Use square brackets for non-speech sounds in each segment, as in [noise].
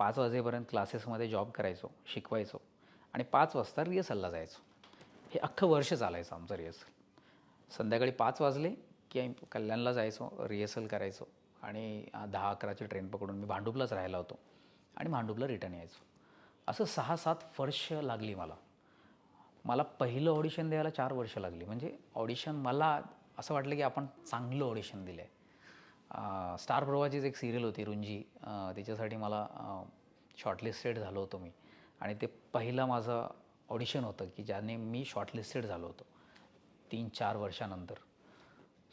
पाच वाजेपर्यंत क्लासेसमध्ये जॉब करायचो शिकवायचो. आणि पाच वाजता रिहर्सलला जायचो. हे अख्खं वर्ष चालायचं आमचं रिहर्सल. संध्याकाळी पाच वाजले की आम्ही कल्याणला जायचो रिहर्सल करायचो. आणि दहा अकराची ट्रेन पकडून मी भांडुपलाच राहायला होतो. आणि भांडुपला रिटर्न यायचो. असं सहा सात वर्ष लागली मला. मला पहिलं ऑडिशन द्यायला चार वर्ष लागली. म्हणजे ऑडिशन मला असं वाटलं की आपण चांगलं ऑडिशन दिलं आहे स्टार प्रवाचीच एक सिरियल होती रुंजी. त्याच्यासाठी मला शॉर्टलिस्टेड झालो होतो मी. आणि ते पहिलं माझं ऑडिशन होतं की ज्याने मी शॉर्टलिस्टेड झालो होतो तीन चार वर्षानंतर.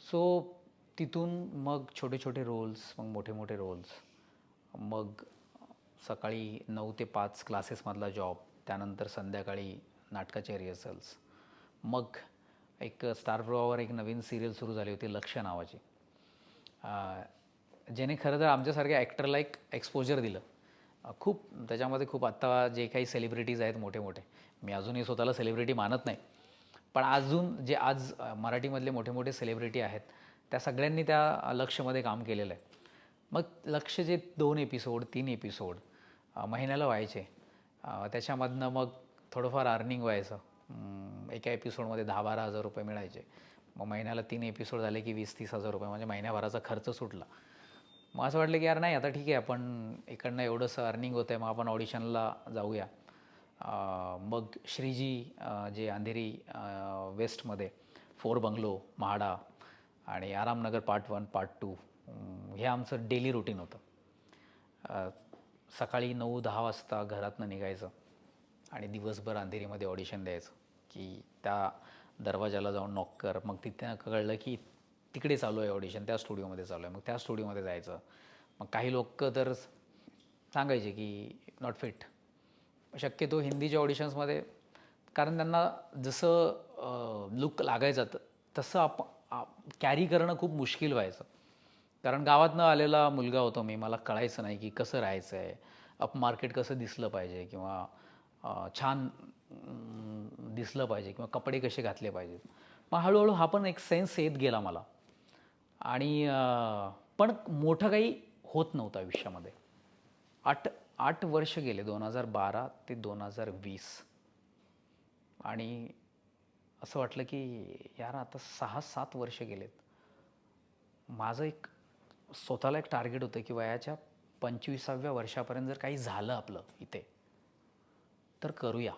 सो तिथून मग छोटे छोटे रोल्स मग मोठे मोठे रोल्स मग सकाळी नऊ ते पाच क्लासेसमधला जॉब त्यानंतर संध्याकाळी नाटकाचे रिहर्सल्स मग एक स्टार प्रवावर एक नवीन सिरियल सुरू झाली होती लक्ष नावाची. ज्याने खरं तर आमच्यासारख्या ॲक्टरला एक एक्सपोजर दिलं. खूप त्याच्यामध्ये खूप आत्ता जे काही सेलिब्रिटीज आहेत मोठे मोठे मी अजूनही स्वतःला सेलिब्रिटी मानत नाही. पण अजून जे आज मराठीमधले मोठे मोठे सेलिब्रिटी आहेत त्या सगळ्यांनी त्या लक्षमध्ये काम केलेलं आहे. मग लक्ष जे दोन एपिसोड तीन एपिसोड महिन्याला व्हायचे त्याच्यामधनं मग थोडंफार अर्निंग व्हायचं. एका एपिसोडमध्ये दहा बारा हजार रुपये मिळायचे. मग महिन्याला तीन एपिसोड झाले की वीस तीस हजार रुपये. म्हणजे महिन्याभराचा खर्च सुटला. मग असं वाटलं की यार नाही आता ठीक आहे आपण इकडनं एवढंसं अर्निंग होतं आहे मग आपण ऑडिशनला जाऊया. मग श्रीजी जे अंधेरी वेस्टमध्ये फोर बंगलो म्हाडा आणि Aramnagar part one part two हे आमचं डेली रुटीन होतं. सकाळी नऊ दहा वाजता घरातनं निघायचं आणि दिवसभर अंधेरीमध्ये ऑडिशन द्यायचं की त्या दरवाजाला जाऊन नॉक कर. मग तिथे कळलं की तिकडे चालू आहे ऑडिशन त्या स्टुडिओमध्ये चालू आहे. मग त्या स्टुडिओमध्ये जायचं. मग काही लोक तर सांगायचे की नॉट फिट शक्यतो हिंदीच्या ऑडिशन्समध्ये कारण त्यांना जसं लुक लागायचं तसं आप कॅरी करणं खूप मुश्किल व्हायचं. कारण गावातनं आलेला मुलगा होतो मी. मला कळायचं नाही की कसं राहायचं आहे अप मार्केट कसं दिसलं पाहिजे किंवा छान दिसलं पाहिजे किंवा कपडे कसे घातले पाहिजेत. मग हळूहळू हा पण एक सेन्स येत गेला मला. आणि पण मोठं काही होत नव्हतं आयुष्यामध्ये. आठ आठ वर्ष गेले दोन हजार बारा ते दोन हजार वीस. आणि असं वाटलं की यार आता सहा सात वर्ष गेलेत. माझं एक स्वतःला एक टार्गेट होतं की वयाच्या पंचवीसाव्या वर्षापर्यंत जर काही झालं आपलं इथे तर करूया.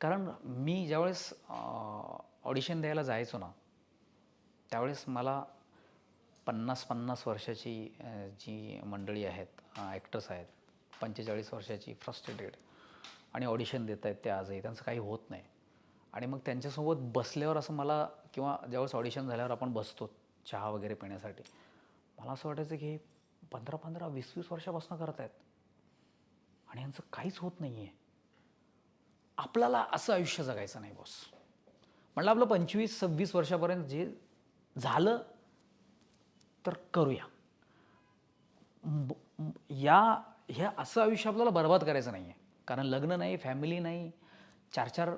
कारण मी ज्यावेळेस ऑडिशन द्यायला जायचो ना त्यावेळेस मला पन्नास पन्नास वर्षाची जी मंडळी आहेत ॲक्टर्स आहेत पंचेचाळीस वर्षाची फ्रस्ट्रेटेड आणि ऑडिशन देत आहेत ते आजही त्यांचं काही होत नाही. आणि मग त्यांच्यासोबत बसल्यावर असं मला किंवा ज्यावेळेस ऑडिशन झाल्यावर आपण बसतो चहा वगैरे पिण्यासाठी मला असं वाटायचं की हे पंधरा पंधरा वीस वीस वर्षापासून करत आहेत आणि यांचं काहीच होत नाही आहे आपल्याला असं आयुष्य जगायचं नाही बॉस म्हटलं आपलं पंचवीस सव्वीस वर्षापर्यंत जे झालं तर करूया. या हे असं आयुष्य आपल्याला बर्बाद करायचं नाही आहे कारण लग्न नाही फॅमिली नाही. चार चार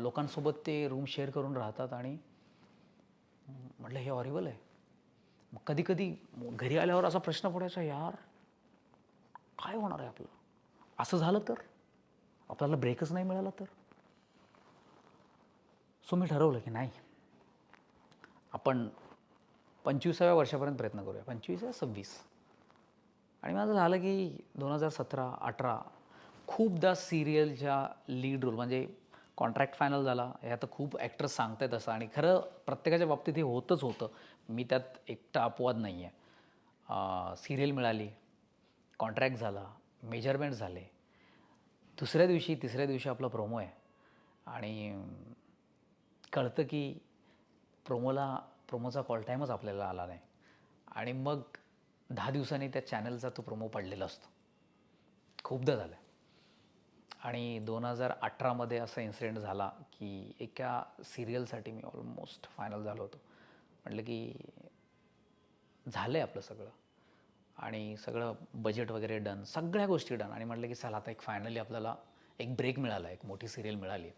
लोकांसोबत ते रूम शेअर करून राहतात आणि म्हटलं हे हॉरिबल आहे. मग कधी कधी घरी आल्यावर असा प्रश्न पडायचा यार काय होणार आहे आपलं? असं झालं तर? आपल्याला ब्रेकच नाही मिळाला तर? सो मी ठरवलं की नाही. आपण पंचवीसाव्या वर्षापर्यंत प्रयत्न करूया. पंचवीस या सव्वीस. आणि माझं झालं की दोन हजार सतरा अठरा खूपदा सिरियलच्या लीड रोल म्हणजे कॉन्ट्रॅक्ट फायनल झाला. हे तर खूप ॲक्टर्स सांगत आहेत असं. आणि खरं प्रत्येकाच्या बाबतीत हे होतच होतं. मी त्यात एकटा अपवाद नाही आहे सिरियल मिळाली कॉन्ट्रॅक्ट झाला मेजरमेंट झाले. दुसऱ्या दिवशी तिसऱ्या दिवशी आपला प्रोमो आहे. आणि कळतं की प्रोमोला प्रोमोचा कॉल टाईमच आपल्याला आला नाही. आणि मग दहा दिवसांनी त्या चॅनलचा तो प्रोमो पडलेला असतो. खूपदा झालं आणि दोन हजार अठरामध्ये असा इन्सिडेंट झाला की एका सिरियलसाठी मी ऑलमोस्ट फायनल झालो होतो. म्हटलं की झालं आहे आपलं सगळं. आणि सगळं बजेट वगैरे डन सगळ्या गोष्टी डन आणि म्हटलं की चला आता एक फायनली आपल्याला एक ब्रेक मिळाला एक मोठी सिरियल मिळाली.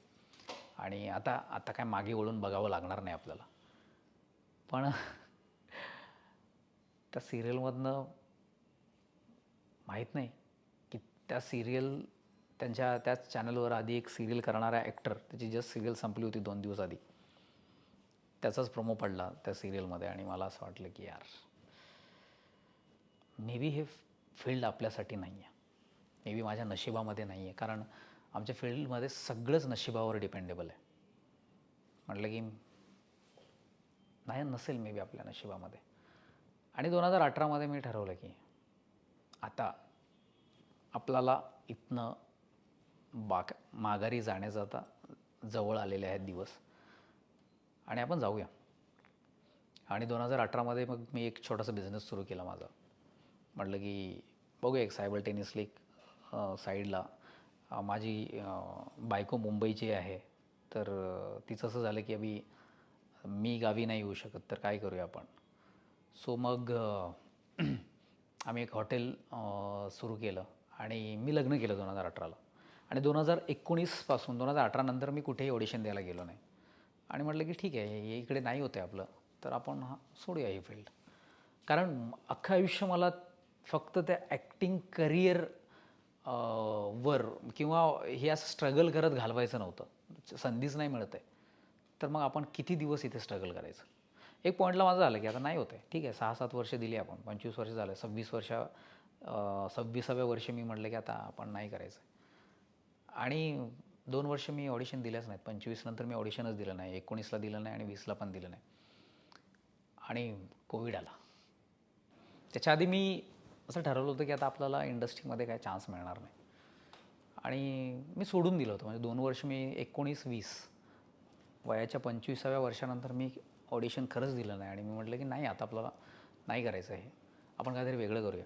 आणि आता आता काय मागे वळून बघावं लागणार नाही आपल्याला. पण [laughs] त्या सिरियलमधनं माहीत नाही की त्या सिरियल त्यांच्या त्याच चॅनलवर आधी एक सिरियल करणारा ॲक्टर त्याची जस्ट सिरियल संपली होती दोन दिवस आधी. त्याचाच प्रोमो पडला त्या सिरियलमध्ये आणि मला असं वाटलं की यार मे बी हे फील्ड आपल्यासाठी नाही आहे नेव्ही माझ्या नशिबामध्ये नाही आहे कारण आमच्या फील्डमध्ये सगळंच नशिबावर डिपेंडेबल आहे. म्हटलं की नाही नसेल मे बी आपल्या नशिबामध्ये. आणि दोन हजार अठरामध्ये मी ठरवलं की आता आपल्याला इथनं बाक माघारी जाण्याचं आता जवळ आलेले आहेत दिवस. आणि आपण जाऊया. आणि दोन हजार अठरामध्ये मग मी एक छोटासा बिझनेस सुरू केला माझा. म्हटलं की बघूया एक सायबल टेनिस लीग साईडला. माझी बायको मुंबईची आहे. तर तिचं असं झालं की अभि मी गावी नाही येऊ शकत तर काय करूया आपण? सो मग [clears throat] आम्ही एक हॉटेल सुरू केलं आणि मी लग्न केलं दोन हजार अठराला. आणि दोन हजार एकोणीसपासून दोन हजार अठरानंतर मी कुठेही ऑडिशन द्यायला गेलो नाही. आणि म्हटलं की ठीक आहे हे इकडे नाही होते आपलं तर आपण हा सोडूया ही फील्ड. कारण अख्खं आयुष्य मला फक्त त्या ॲक्टिंग करिअर वर किंवा हे असं स्ट्रगल करत घालवायचं नव्हतं. संधीच नाही मिळत आहे. तर मग आपण किती दिवस इथे स्ट्रगल करायचं? एक पॉईंटला माझं झालं की आता नाही होत आहे. ठीक आहे सहा सात वर्ष दिली आपण. पंचवीस वर्ष झालं. सव्वीस वर्ष सव्वीसाव्या वर्षी मी म्हटलं की आता आपण नाही करायचं. आणि दोन वर्ष मी ऑडिशन दिल्याच नाहीत. पंचवीस नंतर मी ऑडिशनच दिलं नाही. एकोणीसला दिलं नाही आणि वीसला पण दिलं नाही. आणि कोविड आला. त्याच्या आधी मी असं ठरवलं होतं की आता आपल्याला इंडस्ट्रीमध्ये काय चान्स मिळणार नाही. आणि मी सोडून दिलं होतं. म्हणजे दोन वर्ष मी एकोणीस वीस वयाच्या पंचवीसाव्या वर्षानंतर मी ऑडिशन खरंच दिलं नाही. आणि मी म्हटलं की नाही आता आपल्याला नाही करायचं आहे आपण काहीतरी वेगळं करूया.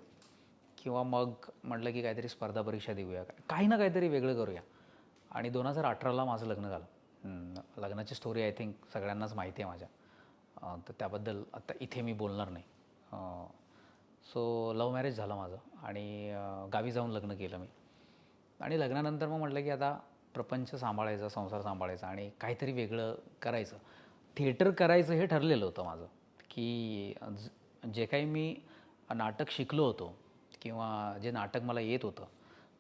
किंवा मग म्हटलं की काहीतरी स्पर्धा परीक्षा देऊया. काही ना काहीतरी वेगळं करूया. आणि दोन हजार अठराला माझं लग्न झालं. लग्नाची स्टोरी आय थिंक सगळ्यांनाच माहिती आहे माझ्या. तर त्याबद्दल आता इथे मी बोलणार नाही. सो लव्ह मॅरेज झालं माझं आणि गावी जाऊन लग्न केलं मी. आणि लग्नानंतर मग म्हटलं की आता प्रपंच सांभाळायचा संसार सांभाळायचा आणि काहीतरी वेगळं करायचं. थिएटर करायचं हे ठरलेलं होतं माझं की जे काही मी नाटक शिकलो होतो किंवा जे नाटक मला येत होतं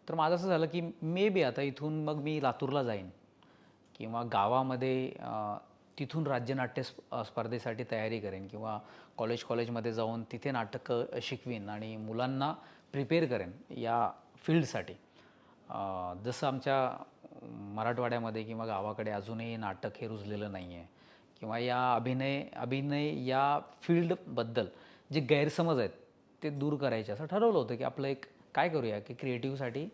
तर माझं असं झालं की मे बी आता इथून मग मी लातूरला जाईन किंवा गावामध्ये तिथून राज्यनाट्य स्प स्पर्धेसाठी तयारी करेन किंवा कॉलेज कॉलेजमध्ये जाऊन तिथे नाटकं शिकवीन आणि मुलांना प्रिपेअर करेन या फील्डसाठी जसं आमच्या मराठवाड्यामध्ये किंवा गावाकडे अजूनही नाटक हे रुजलेलं नाही आहे किंवा या अभिनय अभिनय या फील्डबद्दल जे गैरसमज आहेत ते दूर करायचे असं ठरवलं होतं की आपलं एक काय करूया की क्रिएटिव्हसाठी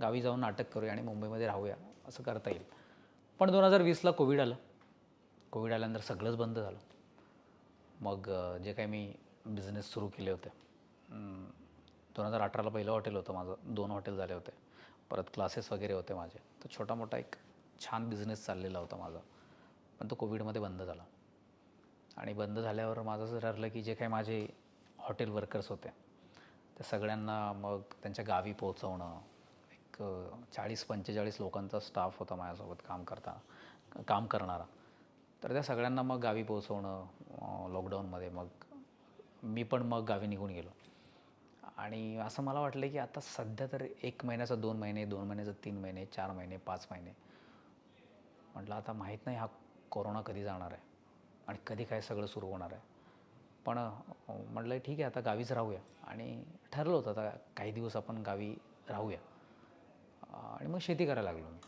गावी जाऊन नाटक करूया आणि मुंबईमध्ये राहूया असं करता येईल. पण दोन हजार वीसला कोविड आलं. कोविड आल्यानंतर सगळंच बंद झालं. मग जे काही मी बिझनेस सुरू केले होते दोन हजार अठराला पहिलं हॉटेल होतं माझं. दोन हॉटेल झाले होते. परत क्लासेस वगैरे होते माझे. तर छोटा मोठा एक छान बिझनेस चाललेला होता माझा. पण तो कोविडमध्ये बंद झाला. आणि बंद झाल्यावर माझं असं ठरलं की जे काही माझे हॉटेल वर्कर्स होते त्या सगळ्यांना मग त्यांच्या गावी पोहोचवणं. एक चाळीस पंचेचाळीस लोकांचा स्टाफ होता माझ्यासोबत काम करता काम करणारा. तर त्या सगळ्यांना मग गावी पोहोचवणं लॉकडाऊनमध्ये मग मी पण मग गावी निघून गेलो. आणि असं मला वाटलं की आता सध्या तर एक महिन्याचा दोन महिने दोन महिन्याचा तीन महिने चार महिने पाच महिने. म्हटलं आता माहीत नाही हा कोरोना कधी जाणार आहे आणि कधी काय सगळं सुरू होणार आहे. पण म्हटलं ठीक आहे आता गावीच राहूया. आणि ठरलं होतं आता काही दिवस आपण गावी राहूया. आणि मग शेती करायला लागलो मी.